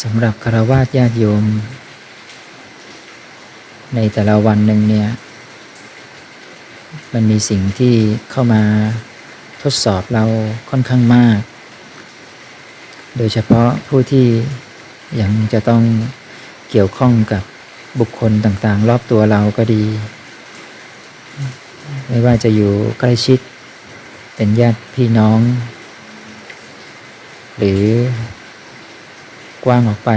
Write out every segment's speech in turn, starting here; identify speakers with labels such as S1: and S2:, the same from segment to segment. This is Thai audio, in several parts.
S1: สำหรับคารวะญาติโยม ในแต่ละวันหนึ่งเนี่ย มันมีสิ่งที่เข้ามาทดสอบเราค่อนข้างมาก โดยเฉพาะผู้ที่ยังจะต้องเกี่ยวข้องกับบุคคลต่างๆ รอบตัวเราก็ดี ไม่ว่าจะอยู่ใกล้ชิด เป็นญาติพี่น้อง หรือ กว้างออกไป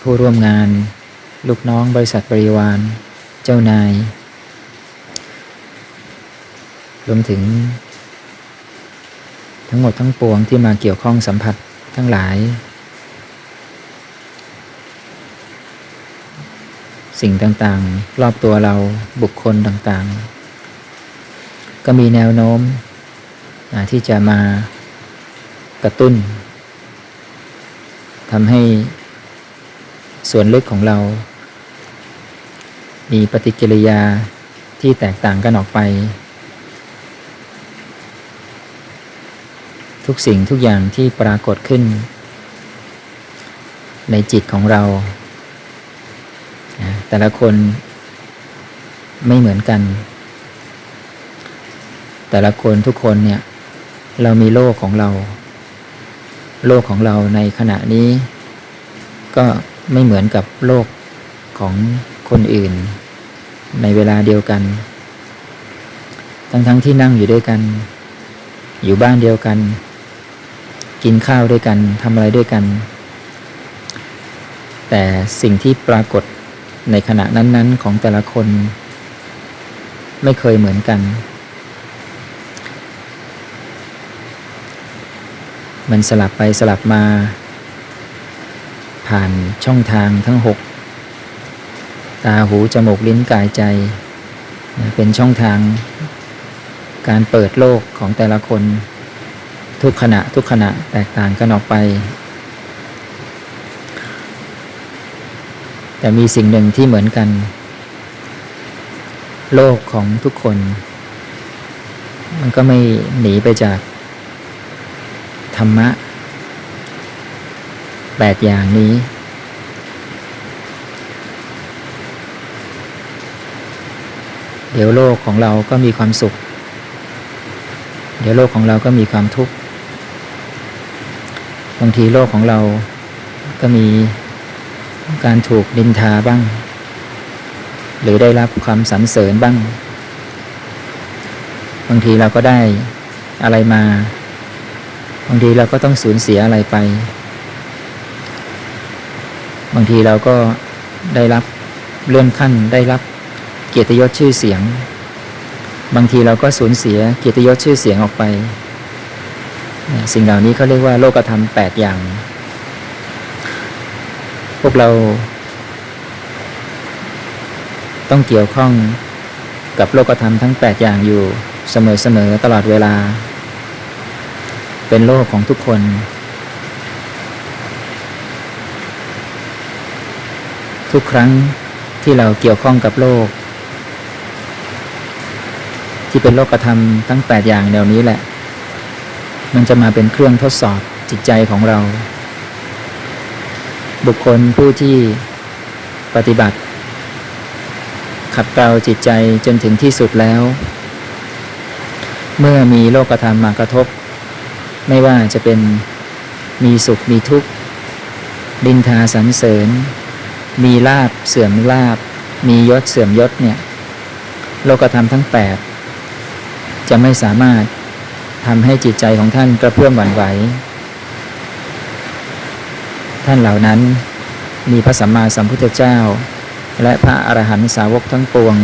S1: ผู้ร่วมงาน ลูกน้องบริษัทบริวาร เจ้านาย รวมถึง ทั้งหมดทั้งปวงที่มาเกี่ยวข้องสัมผัสทั้งหลาย สิ่งต่างๆ รอบตัวเราบุคคลต่างๆ ก็มีแนวโน้มที่จะมากระตุ้น ทำให้ส่วนลึกของเรา มีปฏิกิริยาที่แตกต่างกันออกไป ทุกสิ่งทุกอย่างที่ปรากฏขึ้น ในจิตของเรา แต่ละคนไม่เหมือนกัน แต่ละคนทุกคนเนี่ย เรามีโลกของเรา โลกของเราในขณะนี้ ก็ไม่เหมือนกับโลกของคนอื่น ในเวลาเดียวกัน ทั้งๆทที่นั่งอยู่ด้วยกัน อยู่บ้านเดียวกัน กินข้าวด้วยกันทำอะไรด้วยกัน แต่สิ่งที่ปรากฏในขณะนั้น ๆ ของแต่ละคน ไม่เคยเหมือนกัน มันสลับไปสลับมา ผ่านช่องทางทั้งหกตาหูจมูกลิ้นกายใจ เป็นช่องทาง การเปิดโลกของแต่ละคน ทุกขณะทุกขณะแตกต่างกันออกไป แต่มีสิ่งหนึ่งที่เหมือนกัน โลกของทุกคน มันก็ไม่หนีไปจาก ธรรมะแปดอย่างนี้ เดี๋ยวโลกของเราก็มีความสุข เดี๋ยวโลกของเราก็มีความทุกข์ บางทีโลกของเราก็มีการถูกดินทาบ้าง หรือได้รับความสรรเสริญบ้าง บางทีเราก็ได้อะไรมา บางทีเราก็ต้องสูญเสียอะไรไป บางทีเราก็ได้รับเลื่อนขั้นได้รับเกียรติยศชื่อเสียง บางทีเราก็สูญเสียเกียรติยศชื่อเสียงออกไป สิ่งเหล่านี้เขาเรียกว่าโลกธรรมแปดอย่าง พวกเรา ต้องเกี่ยวข้องกับโลกธรรมทั้งแปดอย่างอยู่เสมอๆตลอดเวลา เป็นโลกของทุกคน ทุกครั้งที่เราเกี่ยวข้องกับโลก ที่เป็นโลกธรรมทั้งแปดอย่างเหล่านี้แหละ มันจะมาเป็นเครื่องทดสอบจิตใจของเรา บุคคลผู้ที่ปฏิบัติ ขัดเกลาจิตใจจนถึงที่สุดแล้ว เมื่อมีโลกธรรมมากระทบ ไม่ว่าจะเป็นมีสุขมีทุกข์ ดินทาสรรเสริญ มีลาบเสื่อมลาบ มียศเสื่อมยศเนี่ยโลกธรรมทั้ง 8 จะไม่สามารถทำให้จิตใจของท่านกระเพื่อมหวั่นไหว ท่านเหล่านั้นมีพระสัมมาสัมพุทธเจ้า และพระอรหันตสาวกทั้งปวง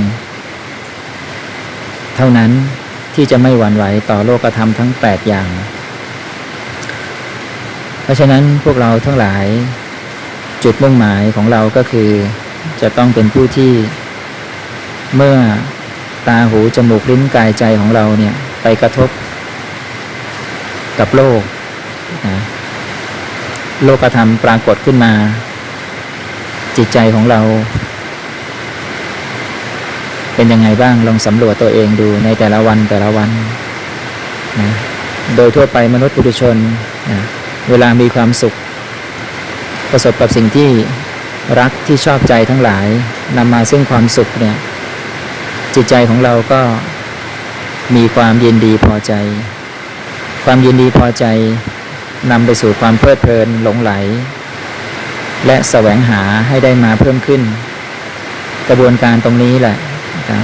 S1: เท่านั้นที่จะไม่หวั่นไหวต่อโลกธรรมทั้ง 8 อย่าง ราะฉะนั้นพวกเราทั้งหลายจุดมุ่งหมายของเราก็คือ จะต้องเป็นผู้ที่เมื่อตาหูจมูกลิ้นกายใจของเราเนี่ยไปกระทบกับโลกนะโลกธรรมปรากฏขึ้นมา จิตใจของเรา เป็นยังไงบ้างลองสำรวจตัวเองดูในแต่ละวันแต่ละวันนะโดยทั่วไปมนุษย์ปุถุชนนะ เวลามีความสุข ประสบกับสิ่งที่รักที่ชอบใจทั้งหลายนำมาซึ่งความสุขเนี่ย จิตใจของเราก็มีความยินดีพอใจ ความยินดีพอใจนำไปสู่ความเพลิดเพลินหลงไหล และแสวงหาให้ได้มาเพิ่มขึ้น กระบวนการตรงนี้แหละนะ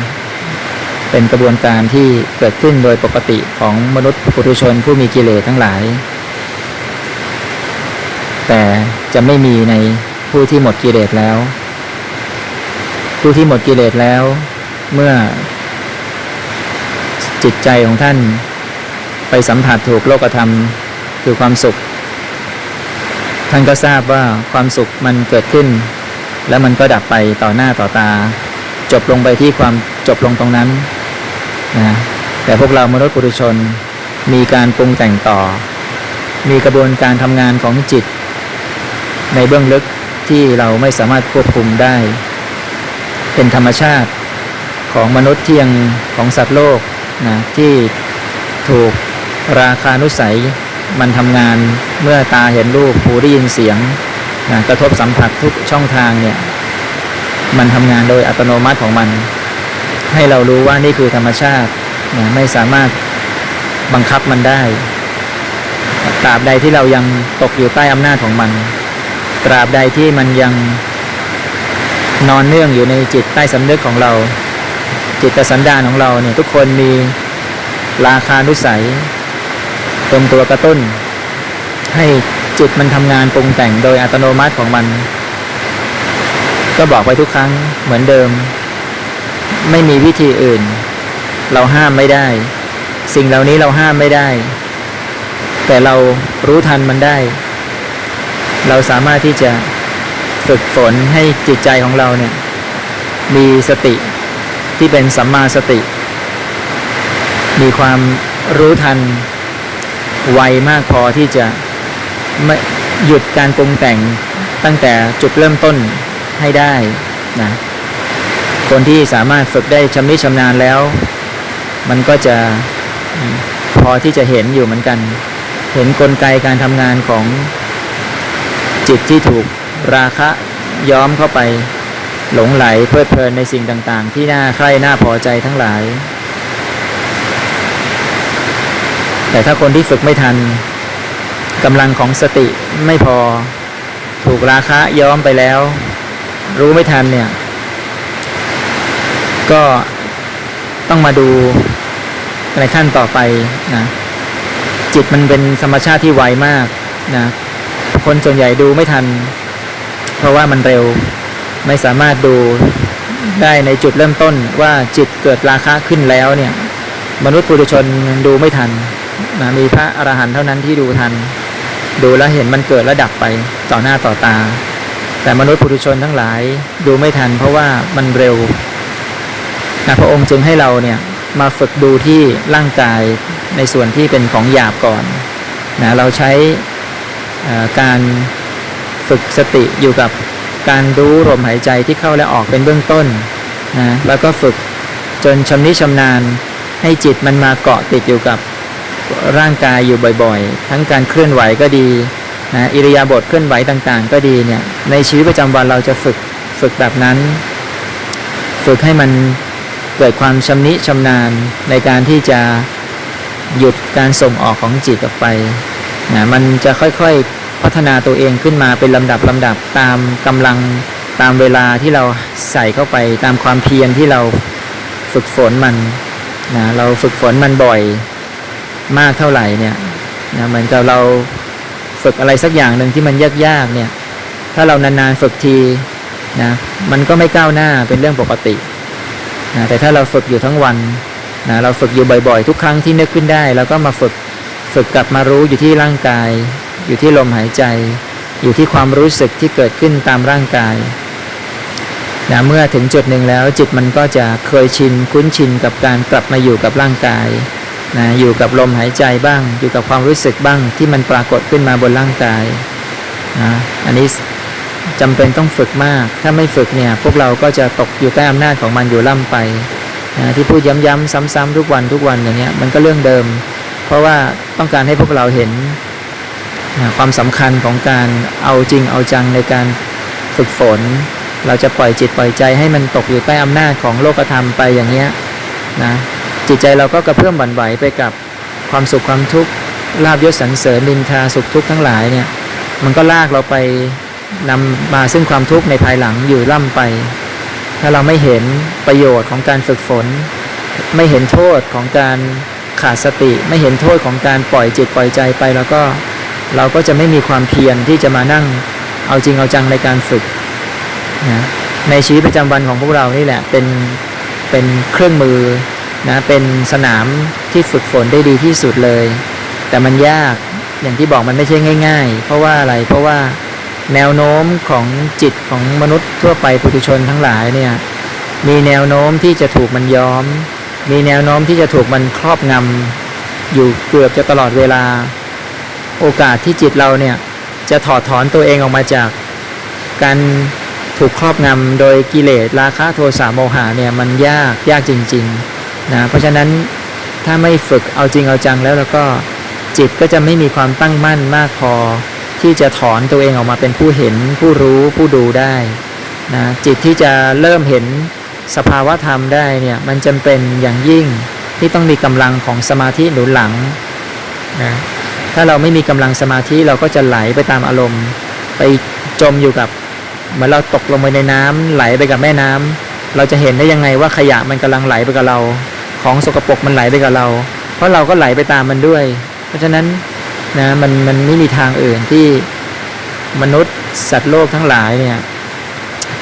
S1: เป็นกระบวนการที่เกิดขึ้นโดยปกติของมนุษย์ปุถุชนผู้มีกิเลสทั้งหลาย แต่จะไม่มีในผู้ที่หมดกิเลสแล้ว ผู้ที่หมดกิเลสแล้ว เมื่อจิตใจของท่าน ไปสัมผัสถูกโลกธรรมคือความสุข ท่านก็ทราบว่าความสุขมันเกิดขึ้น แล้วมันก็ดับไปต่อหน้าต่อตา จบลงไปที่ความจบลงตรงนั้นนะแต่พวกเรามนุษย์ปุถุชนมีการปรุงแต่งต่อ มีกระบวนการทำงานของจิต ในเบื้องลึกที่เราไม่สามารถควบคุมได้ เป็นธรรมชาติของมนุษย์เที่ยงของสัตว์โลกนะที่ถูกราคานุสัยมันทำงานเมื่อตาเห็นรูปหูได้ยินเสียงนะกระทบสัมผัสทุกช่องทางเนี่ยมันทำงานโดยอัตโนมัติของมัน ให้เรารู้ว่านี่คือธรรมชาตินะไม่สามารถบังคับมันได้ตราบใดที่เรายังตกอยู่ใต้อำนาจของมัน ตราบใดที่มันยังนอนเนื่องอยู่ในจิตใต้สำนึกของเรา จิตสันดานของเราเนี่ยทุกคนมีราคานุสัยเป็นตัวกระตุ้น ให้จิตมันทำงานปรุงแต่งโดยอัตโนมัติของมัน ก็บอกไปทุกครั้งเหมือนเดิม ไม่มีวิธีอื่น เราห้ามไม่ได้ สิ่งเหล่านี้เราห้ามไม่ได้ แต่เรารู้ทันมันได้ เราสามารถที่จะฝึกฝนให้จิตใจของเราเนี่ย มีสติที่เป็นสัมมาสติ มีความรู้ทันไวมากพอที่จะไม่หยุดการปรุงแต่งตั้งแต่จุดเริ่มต้นให้ได้นะคนที่สามารถฝึกได้ชำนิชำนาญแล้ว มันก็จะพอที่จะเห็นอยู่เหมือนกัน เห็นนกลไกการทำงานของ จิตที่ถูกราคะย้อมเข้าไป หลงไหลเพลิดเพลินในสิ่งต่างๆ ที่น่าใคร่น่าพอใจทั้งหลาย แต่ถ้าคนที่ฝึกไม่ทันกำลังของสติไม่พอ ถูกราคะย้อมไปแล้ว รู้ไม่ทันเนี่ย ก็ต้องมาดูในขั้นต่อไปนะจิตมันเป็นธรรมชาติที่ไวมากนะ คนส่วนใหญ่ดูไม่ทัน เพราะว่ามันเร็วไม่สามารถดูได้ในจุดเริ่มต้นว่าจิตเกิดราคะขึ้นแล้วเนี่ย มนุษย์ปุถุชนดูไม่ทันนะมีพระอรหันต์เท่านั้นที่ดูทัน ดูแล้วเห็นมันเกิดและดับไปต่อหน้าต่อตา แต่มนุษย์ปุถุชนทั้งหลายดูไม่ทัน เพราะว่ามันเร็วนะพระองค์จึงให้เราเนี่ยมาฝึกดูที่ร่างกายในส่วนที่เป็นของหยาบก่อนนะเราใช้ การฝึกสติอยู่กับการรู้ลมหายใจที่เข้าและออกเป็นเบื้องต้นนะแล้วก็ฝึกจนชำนิชำนาญให้จิตมันมาเกาะติดอยู่กับร่างกายอยู่บ่อยๆ ทั้งการเคลื่อนไหวก็ดีนะอิริยาบถเคลื่อนไหวต่างๆ ก็ดีเนี่ยในชีวิตประจำวันเราจะฝึกฝึกแบบนั้น ฝึกให้มันเกิดความชำนิชำนาญในการที่จะหยุดการส่งออกของจิตออกไป นะมันจะค่อยๆพัฒนาตัวเองขึ้นมาเป็นลำดับลำดับตามกำลังตามเวลาที่เราใส่เข้าไปตามความเพียรที่เราฝึกฝนมันนะเราฝึกฝนมันบ่อยมากเท่าไหร่เนี่ยนะเหมือนกับเราฝึกอะไรสักอย่างหนึ่งที่มันยากๆเนี่ย ถ้าเรานานๆฝึกทีนะมันก็ไม่ก้าวหน้าเป็นเรื่องปกตินะแต่ถ้าเราฝึกอยู่ทั้งวันนะเราฝึกอยู่บ่อยๆ ทุกครั้งที่นึกขึ้นได้เราก็มาฝึก ฝึกกลับมารู้อยู่ที่ร่างกาย อยู่ที่ลมหายใจ อยู่ที่ความรู้สึกที่เกิดขึ้นตามร่างกายนะเมื่อถึงจุดหนึ่งแล้วจิตมันก็จะเคยชินคุ้นชินกับการกลับมาอยู่กับร่างกายนะอยู่กับลมหายใจบ้าง อยู่กับความรู้สึกบ้างที่มันปรากฏขึ้นมาบนร่างกายนะอันนี้จำเป็นต้องฝึกมาก ถ้าไม่ฝึกเนี่ยพวกเราก็จะตกอยู่ใต้อำนาจของมันอยู่ล่ำไปนะที่พูดย้ำๆซ้ำๆทุกวันทุกวันอย่างเงี้ยมันก็เรื่องเดิม เพราะว่าต้องการให้พวกเราเห็นความสำคัญของการเอาจริงเอาจังในการฝึกฝน เราจะปล่อยจิตปล่อยใจให้มันตกอยู่ใต้อำนาจของโลกธรรมไปอย่างเงี้ยนะจิตใจเราก็กระเพื่อมบั่นไหวไปกับความสุขความทุกข์ลาบยศสรรเสริญนินทาสุขทุกข์ทั้งหลายเนี่ยมันก็ลากเราไปนำมาซึ่งความทุกข์ในภายหลังอยู่ล่ำไป ถ้าเราไม่เห็นประโยชน์ของการฝึกฝน ไม่เห็นโทษของการ ขาดสติไม่เห็นโทษของการปล่อยจิตปล่อยใจไป แล้วก็เราก็จะไม่มีความเพียรที่จะมานั่งเอาจริงเอาจังในการฝึกนะในชีวิตประจำวันของพวกเรานี่แหละเป็นเป็นเครื่องมือนะเป็นสนามที่ฝึกฝนได้ดีที่สุดเลย แต่มันยากอย่างที่บอกมันไม่ใช่ง่าย ๆ เพราะว่าอะไรเพราะว่าแนวโน้มของจิตของมนุษย์ทั่วไปปุถุชนทั้งหลายเนี่ยมีแนวโน้มที่จะถูกมันย้อม มีแนวโน้มที่จะถูกมันครอบงำอยู่เกือบจะตลอดเวลา โอกาสที่จิตเราเนี่ยจะถอดถอนตัวเองออกมาจาก การถูกครอบงำโดยกิเลสราคะโทสะโมหะเนี่ยมันยากยากจริงๆนะเพราะฉะนั้นถ้าไม่ฝึกเอาจริงเอาจังแล้วแล้วก็จิตก็จะไม่มีความตั้งมั่นมากพอ ที่จะถอนตัวเองออกมาเป็นผู้เห็นผู้รู้ผู้ดูได้นะจิตที่จะเริ่มเห็น สภาวะธรรมได้เนี่ยมันจำเป็นอย่างยิ่งที่ต้องมีกำลังของสมาธิหนุนหลังนะถ้าเราไม่มีกำลังสมาธิเราก็จะไหลไปตามอารมณ์ ไปจมอยู่กับเหมือนเราตกลงไปในน้ำไหลไปกับแม่น้ำเราจะเห็นได้ยังไงว่าขยะมันกำลังไหลไปกับเรา ของสกปรกมันไหลไปกับเรา เพราะเราก็ไหลไปตามมันด้วย เพราะฉะนั้นนะมันมันไม่มีทางอื่นที่มนุษย์สัตว์โลกทั้งหลายเนี่ย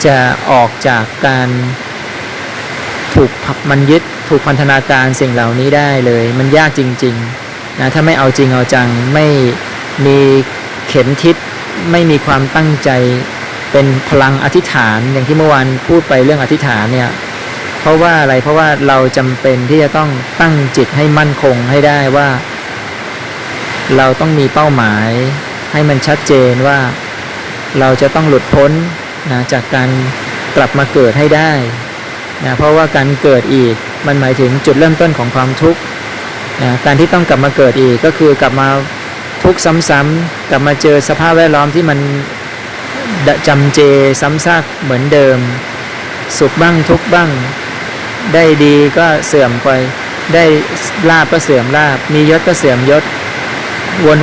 S1: จะออกจากการ ถูกผับมันยึดถูกพันธนาการสิ่งเหล่านี้ได้เลย มันยากจริงๆนะถ้าไม่เอาจริงเอาจังไม่มีเข็มทิศไม่มีความตั้งใจเป็นพลังอธิษฐานอย่างที่เมื่อวานพูดไปเรื่องอธิษฐานเนี่ยเพราะว่าอะไรเพราะว่าเราจำเป็นที่จะต้องตั้งจิตให้มั่นคงให้ได้ว่า เราต้องมีเป้าหมาย ให้มันชัดเจนว่า เราจะต้องหลุดพ้นนะจากการกลับมาเกิดให้ได้ นะเพราะว่าการเกิดอีกมันหมายถึงจุดเริ่มต้นของความทุกข์นะการที่ต้องกลับมาเกิดอีกก็คือกลับมาทุกข์ซ้ำๆกลับมาเจอสภาพแวดล้อมที่มันจำเจซ้ำซากเหมือนเดิม สุขบ้างทุกบ้าง ได้ดีก็เสื่อมไป ได้ลาบก็เสื่อมลาบ มียศก็เสื่อมยศ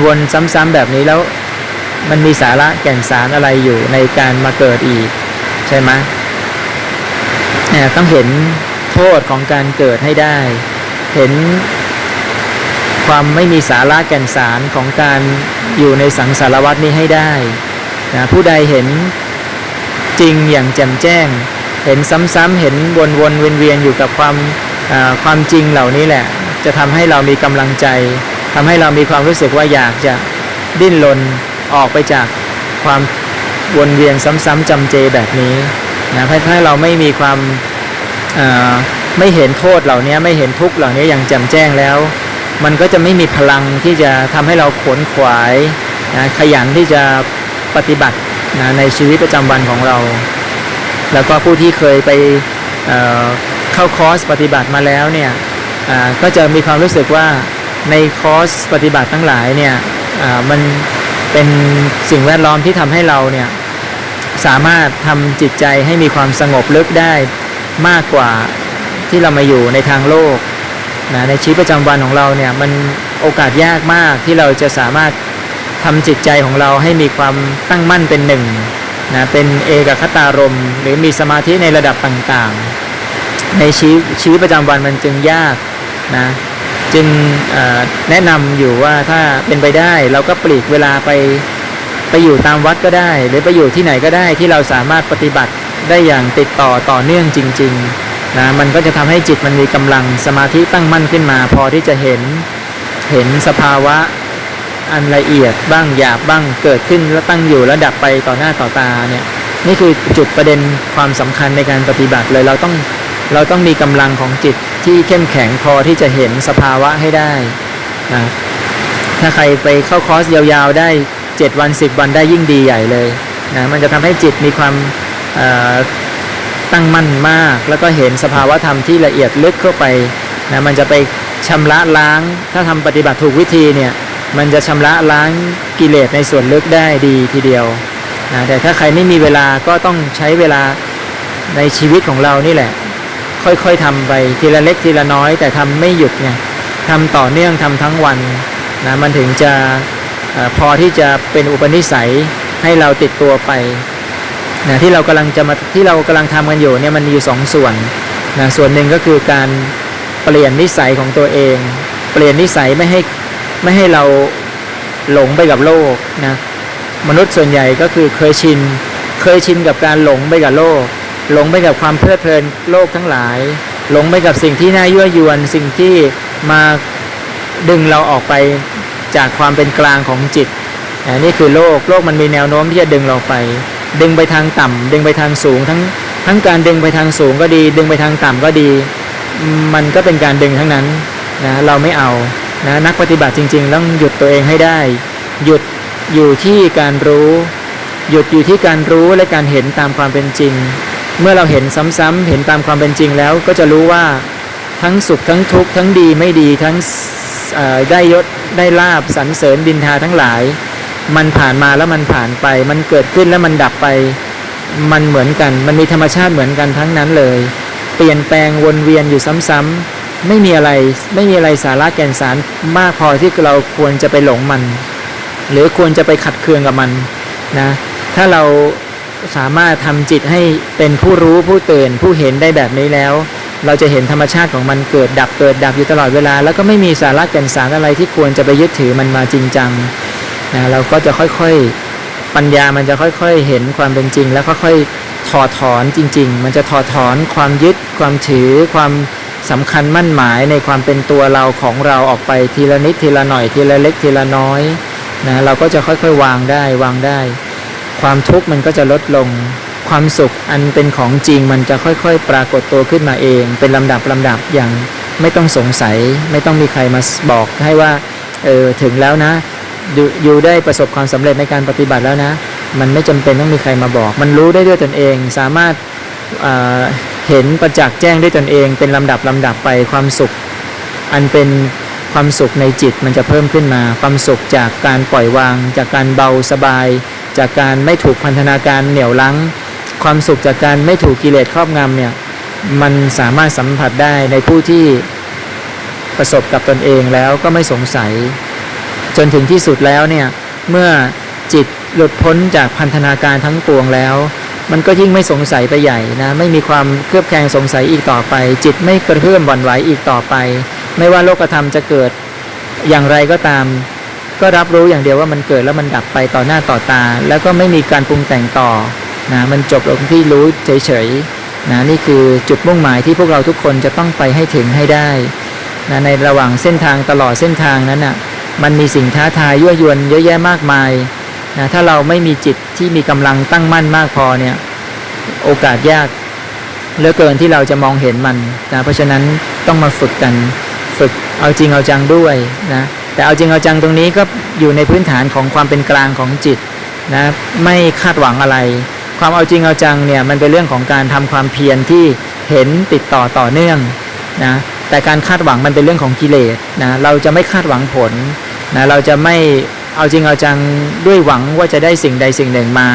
S1: วนๆซ้ำๆแบบนี้แล้ว มันมีสาระแก่นสารอะไรอยู่ในการมาเกิดอีก ใช่ไหม ต้องเห็นโทษของการเกิดให้ได้ เห็นความไม่มีสาระแก่นสารของการอยู่ในสังสารวัตนี้ให้ได้นะผู้ใดเห็นจริงอย่างแจ่มแจ้ง เห็นซ้ำๆเห็นวนๆเวียนๆอยู่กับความความจริงเหล่านี้แหละ จะทำให้เรามีกำลังใจทำให้เรามีความรู้สึกว่าอยากจะดิ้นรนออกไปจากความวนเวียนซ้ำๆจำเจแบบนี้ นะถ้าเราไม่มีความไม่เห็นโทษเหล่านี้ไม่เห็นทุกข์เหล่านี้อย่างแจ่มแจ้งแล้ว มันก็จะไม่มีพลังที่จะทำให้เราขวนขวายนะขยันที่จะปฏิบัตินะในชีวิตประจำวันของเรา แล้วก็ผู้ที่เคยไปเเข้าคอร์สปฏิบัติมาแล้วเนี่ยก็จะมีความรู้สึกว่าในคอร์สปฏิบัติทั้งหลายเนี่ยมันเป็นสิ่งแวดล้อมที่ทำให้เราเนี่ย สามารถทำจิตใจให้มีความสงบลึกได้มากกว่าที่เรามาอยู่ในทางโลกนะในชีวิตประจำวันของเราเนี่ยมันโอกาสยากมากที่เราจะสามารถทำจิตใจของเราให้มีความตั้งมั่นเป็นหนึ่งนะเป็นเอกคตารมหรือมีสมาธิในระดับต่างๆ ในชีวิตชีวิตประจำวันมันจึงยากนะจึงแนะนำอยู่ว่าถ้าเป็นไปได้เราก็ปลีกเวลาไป ไปอยู่ตามวัดก็ได้ หรือไปอยู่ที่ไหนก็ได้ที่เราสามารถปฏิบัติได้อย่างติดต่อต่อเนื่องจริงๆนะมันก็จะทำให้จิตมันมีกำลังสมาธิตั้งมั่นขึ้นมา พอที่จะเห็นเห็นสภาวะอันละเอียดบ้างหยาบบ้างเกิดขึ้นแล้วตั้งอยู่แล้วดับไปต่อหน้าต่อตาเนี่ยนี่คือจุดประเด็นความสำคัญในการปฏิบัติเลยเราต้องเราต้องมีกำลังของจิตที่เข้มแข็งพอที่จะเห็นสภาวะให้ได้นะถ้าใครไปเข้าคอร์สยาวๆได้ 7 วัน 10 วันได้ยิ่งดีใหญ่เลยนะมันจะทำให้จิตมีความตั้งมั่นมาก แล้วก็เห็นสภาวะธรรมที่ละเอียดลึกเข้าไปนะมันจะไปชำระล้าง ถ้าทำปฏิบัติถูกวิธีเนี่ยมันจะชำระล้างกิเลสในส่วนลึกได้ดีทีเดียวนะแต่ถ้าใครไม่มีเวลาก็ต้องใช้เวลาในชีวิตของเรานี่แหละ ค่อยๆทำไปทีละเล็กทีละน้อย แต่ทำไม่หยุดไงทำต่อเนื่องทำทั้งวันนะมันถึงจะ พอที่จะเป็นอุปนิสัยให้เราติดตัวไปนะที่เรากำลังจะมาที่เรากำลังทำกันอยู่เนี่ยมันมีอยู่สองส่วนนะส่วนหนึ่งก็คือการเปลี่ยนนิสัยของตัวเอง เปลี่ยนนิสัยไม่ให้ไม่ให้เราหลงไปกับโลกนะมนุษย์ส่วนใหญ่ก็คือเคยชินเคยชินกับการหลงไปกับโลก หลงไปกับความเพลิดเพลินโลกทั้งหลาย หลงไปกับสิ่งที่น่ายั่วยวน สิ่งที่มาดึงเราออกไป จากความเป็นกลางของจิตอันนี้คือโลกโลกมันมีแนวโน้มที่จะดึงเราไป ดึงไปทางต่ำดึงไปทางสูง ทั้งทั้งการดึงไปทางสูงก็ดี ดึงไปทางต่ำก็ดี มันก็เป็นการดึงทั้งนั้นนะเราไม่เอานะนักปฏิบัติจริง ๆ ต้องหยุดตัวเองให้ได้ หยุดอยู่ที่การรู้ หยุดอยู่ที่การรู้และการเห็นตามความเป็นจริง เมื่อเราเห็นซ้ำๆเห็นตามความเป็นจริงแล้วก็จะรู้ว่าทั้งสุขทั้งทุกข์ทั้งดีไม่ดีทั้งได้ยศ ได้ลาบสรรเสริญดินทาทั้งหลาย มันผ่านมาแล้วมันผ่านไป มันเกิดขึ้นแล้วมันดับไป มันเหมือนกัน มันมีธรรมชาติเหมือนกันทั้งนั้นเลย เปลี่ยนแปลงวนเวียนอยู่ซ้ำๆไม่มีอะไรไม่มีอะไรสาระแก่นสารมากพอที่เราควรจะไปหลงมัน หรือควรจะไปขัดเคืองกับมันนะถ้าเราสามารถทำจิตให้เป็นผู้รู้ผู้ตื่นผู้เห็นได้แบบนี้แล้ว เราจะเห็นธรรมชาติของมันเกิดดับเกิดดับอยู่ตลอดเวลา แล้วก็ไม่มีสาระแก่นสารอะไรที่ควรจะไปยึดถือมันมาจริงจังนะเราก็จะค่อยๆปัญญามันจะค่อยๆ เห็นความเป็นจริง แล้วค่อยๆถอดถอนจริง ๆ มันจะถอดถอนความยึดความถือความสำคัญมั่นหมายในความเป็นตัวเราของเราออกไปทีละนิดทีละหน่อยทีละเล็กทีละน้อยนะเราก็จะค่อยๆ วางได้วางได้ ความทุกข์มันก็จะลดลง ความสุขอันเป็นของจริงมันจะค่อยๆ ปรากฏตัวขึ้นมาเอง เป็นลำดับลำดับอย่างไม่ต้องสงสัย ไม่ต้องมีใครมาบอกให้ว่าเออถึงแล้วนะอยู่ได้ประสบความสำเร็จในการปฏิบัติแล้วนะ มันไม่จำเป็นต้องมีใครมาบอก มันรู้ได้ด้วยตนเอง สามารถเเห็นประจักษ์แจ้งด้วยตนเอง เป็นลำดับลำดับไปความสุข อันเป็นความสุขในจิตมันจะเพิ่มขึ้นมา ความสุขจากการปล่อยวาง จากการเบาสบาย จากการไม่ถูกพันธนาการเหนี่ยวลัง ความสุขจากการไม่ถูกกิเลสครอบงำเนี่ยมันสามารถสัมผัสได้ในผู้ที่ประสบกับตนเองแล้วก็ไม่สงสัย จนถึงที่สุดแล้วเนี่ยเมื่อจิตหลุดพ้นจากพันธนาการทั้งปวงแล้ว มันก็ยิ่งไม่สงสัยไปใหญ่นะไม่มีความเครือบแคลงสงสัยอีกต่อไป จิตไม่กระเพื่อมหวั่นไหวอีกต่อไป ไม่ว่าโลกธรรมจะเกิดอย่างไรก็ตาม ก็รับรู้อย่างเดียวว่ามันเกิดแล้วมันดับไปต่อหน้าต่อตา แล้วก็ไม่มีการปรุงแต่งต่อ นะมันจบลงที่รู้เฉยๆนะนี่คือจุดมุ่งหมายที่พวกเราทุกคนจะต้องไปให้ถึงให้ได้นะในระหว่างเส้นทางตลอดเส้นทางนั้นน่ะมันมีสิ่งท้าทายยั่วยวนเยอะแยะมากมายนะถ้าเราไม่มีจิตที่มีกำลังตั้งมั่นมากพอเนี่ยโอกาสยากเหลือเกินที่เราจะมองเห็นมันนะเพราะฉะนั้นต้องมาฝึกกันฝึกเอาจริงเอาจังด้วยนะแต่เอาจริงเอาจังตรงนี้ก็อยู่ในพื้นฐานของความเป็นกลางของจิตนะไม่คาดหวังอะไร ความเอาจริงเอาจังเนี่ยมันเป็นเรื่องของการทำความเพียรที่เห็นติดต่อต่อเนื่องนะแต่การคาดหวังมันเป็นเรื่องของกิเลสนะเราจะไม่คาดหวังผลนะเราจะไม่เอาจริงเอาจังด้วยหวังว่าจะได้สิ่งใดสิ่งหนึ่งมา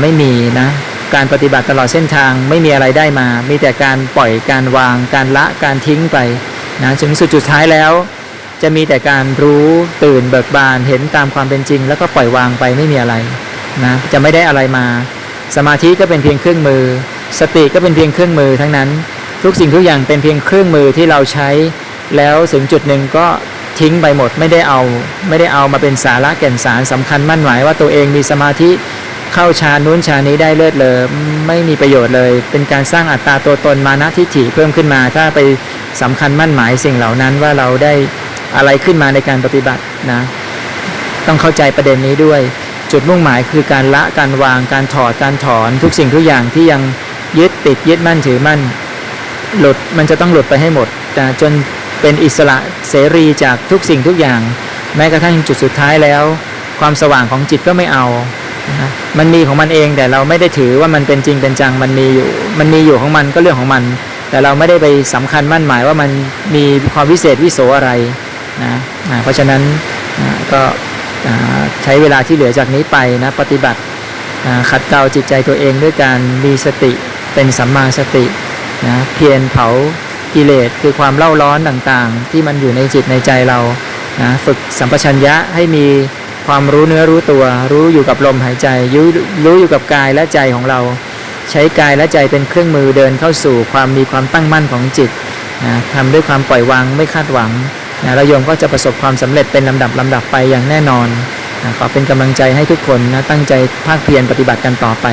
S1: ไม่มีนะการปฏิบัติตลอดเส้นทางไม่มีอะไรได้มา มีแต่การปล่อยการวาง การละการทิ้งไปนะถึงสุดจุดท้ายแล้ว จะมีแต่การรู้ตื่นเบิกบานเห็นตามความเป็นจริง แล้วก็ปล่อยวางไปไม่มีอะไรนะจะไม่ได้อะไรมา สมาธิก็เป็นเพียงเครื่องมือ สติก็เป็นเพียงเครื่องมือทั้งนั้น ทุกสิ่งทุกอย่างเป็นเพียงเครื่องมือที่เราใช้ แล้วถึงจุดหนึ่งก็ทิ้งไปหมดไม่ได้เอา ไม่ได้เอามาเป็นสาระแก่นสารสำคัญมั่นหมายว่าตัวเองมีสมาธิเข้าฌานนู้นฌานนี้ได้เลิศเลยไม่มีประโยชน์เลย เป็นการสร้างอัตตาตัวตนมานะทิฏฐิเพิ่มขึ้นมา ถ้าไปสำคัญมั่นหมายสิ่งเหล่านั้นว่าเราได้อะไรขึ้นมาในการปฏิบัตินะ ต้องเข้าใจประเด็นนี้ด้วย จุดมุ่งหมายคือการละการวางการถอดการถอนทุกสิ่งทุกอย่างที่ยังยึดติดยึดมั่นถือมั่น หลุดมันจะต้องหลุดไปให้หมดนะจนเป็นอิสระเสรีจากทุกสิ่งทุกอย่าง แม้กระทั่งจุดสุดท้ายแล้ว ความสว่างของจิตก็ไม่เอานะมันมีของมันเองแต่เราไม่ได้ถือว่ามันเป็นจริงเป็นจังมันมีอยู่ มันมีอยู่ของมันก็เรื่องของมัน แต่เราไม่ได้ไปสำคัญมั่นหมายว่ามันมีความวิเศษวิโสอะไรนะนะเพราะฉะนั้นนะก็ ใช้เวลาที่เหลือจากนี้ไปนะปฏิบัติขัดเกลาจิตใจตัวเองด้วยการมีสติเป็นสัมมาสตินะเพียรเผากิเลสคือความเล่าร้อนต่างๆ ที่มันอยู่ในจิตในใจเรานะฝึกสัมปชัญญะให้มีความรู้เนื้อรู้ตัว รู้อยู่กับลมหายใจรู้รู้อยู่กับกายและใจของเรา ใช้กายและใจเป็นเครื่องมือเดินเข้าสู่ความมีความตั้งมั่นของจิตนะทำด้วยความปล่อยวางไม่คาดหวัง นะแล้วโยมก็จะประสบความสำเร็จเป็นลำดับลำดับไปอย่างแน่นอนนะขอเป็นกำลังใจให้ทุกคนนะตั้งใจภาคเพียรปฏิบัติกันต่อไป